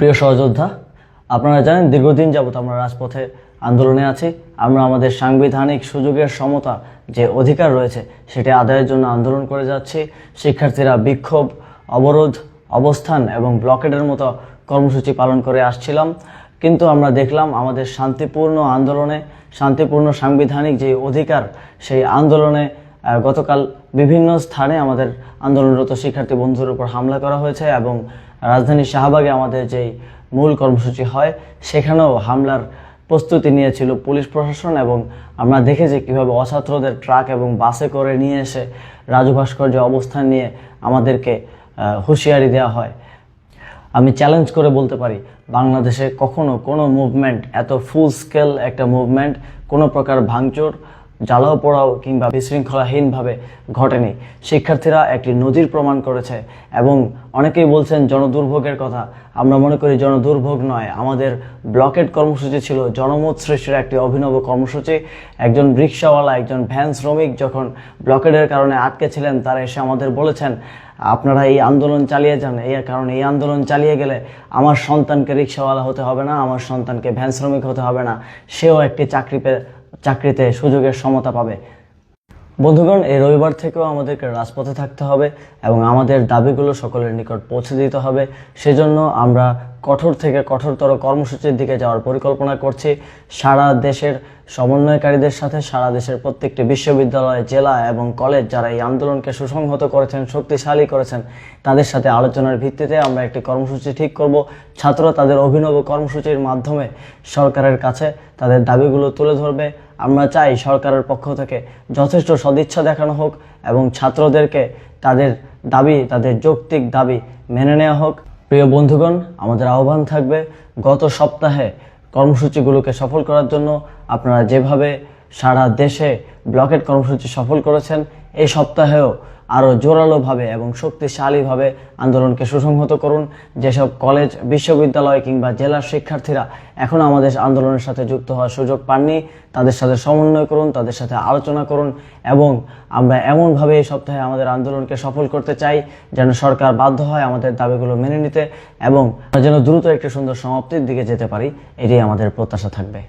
প্রিয় সহযোদ্ধা, আপনারা জানেন দীর্ঘদিন যাবত আমরা রাজপথে আন্দোলনে আছি। আমরা আমাদের সাংবিধানিক সুযোগের সমতা যে অধিকার রয়েছে, সেটি আদায়ের জন্য আন্দোলন করে যাচ্ছি। শিক্ষার্থীরা বিক্ষোভ, অবরোধ, অবস্থান এবং ব্লকেডের মতো কর্মসূচি পালন করে আসছিলাম। কিন্তু আমরা দেখলাম আমাদের শান্তিপূর্ণ আন্দোলনে, শান্তিপূর্ণ সাংবিধানিক যে অধিকার, সেই আন্দোলনে গতকাল বিভিন্ন স্থানে আমাদের আন্দোলনরত শিক্ষার্থী বন্ধুর উপর হামলা করা হয়েছে এবং রাজধানী শাহবাগে আমাদের যেই মূল কর্মসূচি হয়, সেখানেও হামলার প্রস্তুতি নিয়েছিল পুলিশ প্রশাসন এবং আমরা দেখেছি কীভাবে অছাত্রদের ট্রাক এবং বাসে করে নিয়ে এসে রাজু ভাস্কর্য অবস্থান নিয়ে আমাদেরকে হুঁশিয়ারি দেওয়া হয়। আমি চ্যালেঞ্জ করে বলতে পারি, বাংলাদেশে কখনো কোনো মুভমেন্ট এত ফুল স্কেল একটা মুভমেন্ট কোনো প্রকার ভাঙচুর জ্বালাও, পোড়াও কিংবা বিশৃঙ্খলাহীনভাবে ঘটেনি। শিক্ষার্থীরা একটি নদীর প্রমাণ করেছে এবং অনেকেই বলছেন জনদুর্ভোগের কথা। আমরা মনে করি জনদুর্ভোগ নয়, আমাদের ব্লকেট কর্মসূচি ছিল জনমত সৃষ্টির একটি অভিনব কর্মসূচি। একজন রিক্সাওয়ালা, একজন ভ্যান শ্রমিক যখন ব্লকেটের কারণে আটকে ছিলেন, তারা এসে আমাদের বলেছেন, আপনারা এই আন্দোলন চালিয়ে যান। এই কারণে এই আন্দোলন চালিয়ে গেলে আমার সন্তানকে রিক্সাওয়ালা হতে হবে না, আমার সন্তানকে ভ্যান শ্রমিক হতে হবে না। সেও একটি চাকরি পে- চাকরিতে সুযোগের সমতা পাবে। বন্ধুগণ, এই রবিবার থেকেও আমাদেরকে রাজপথে থাকতে হবে এবং আমাদের দাবিগুলো সকলের নিকট পৌঁছে দিতে হবে। সেজন্য আমরা কঠোর থেকে কঠোরতর কর্মসূচির দিকে যাওয়ার পরিকল্পনা করছি সারা দেশের সমন্বয়কারীদের সাথে, সারা দেশের প্রত্যেকটি বিশ্ববিদ্যালয়, জেলা এবং কলেজ যারা এই আন্দোলনকে সুসংহত করেছেন, শক্তিশালী করেছেন, তাদের সাথে আলোচনার ভিত্তিতে আমরা একটি কর্মসূচি ঠিক করব। ছাত্ররা তাদের অভিনব কর্মসূচির মাধ্যমে সরকারের কাছে তাদের দাবিগুলো তুলে ধরবে। আমরা চাই সরকারের পক্ষ থেকে যথেষ্ট সদিচ্ছা দেখানো হোক এবং ছাত্রদেরকে তাদের দাবি, তাদের যৌক্তিক দাবি মেনে নেওয়া হোক। প্রিয় বন্ধুগণ, আমাদের আহ্বান থাকবে গত সপ্তাহে কর্মসূচিগুলোকে সফল করার জন্য। আপনারা যেভাবে সারা দেশে ব্লকেট কর্মসূচি সফল করেছেন, এই সপ্তাহেও আরও জোরালোভাবে এবং শক্তিশালীভাবে আন্দোলনকে সুসংহত করুন। যেসব কলেজ, বিশ্ববিদ্যালয় কিংবা জেলার শিক্ষার্থীরা এখনও আমাদের আন্দোলনের সাথে যুক্ত হওয়ার সুযোগ পাননি, তাদের সাথে সমন্বয় করুন, তাদের সাথে আলোচনা করুন এবং আমরা এমনভাবে এই সপ্তাহে আমাদের আন্দোলনকে সফল করতে চাই যেন সরকার বাধ্য হয় আমাদের দাবিগুলো মেনে নিতে এবং যেন দ্রুত একটি সুন্দর সমাপ্তির দিকে যেতে পারি, এটাই আমাদের প্রত্যাশা থাকবে।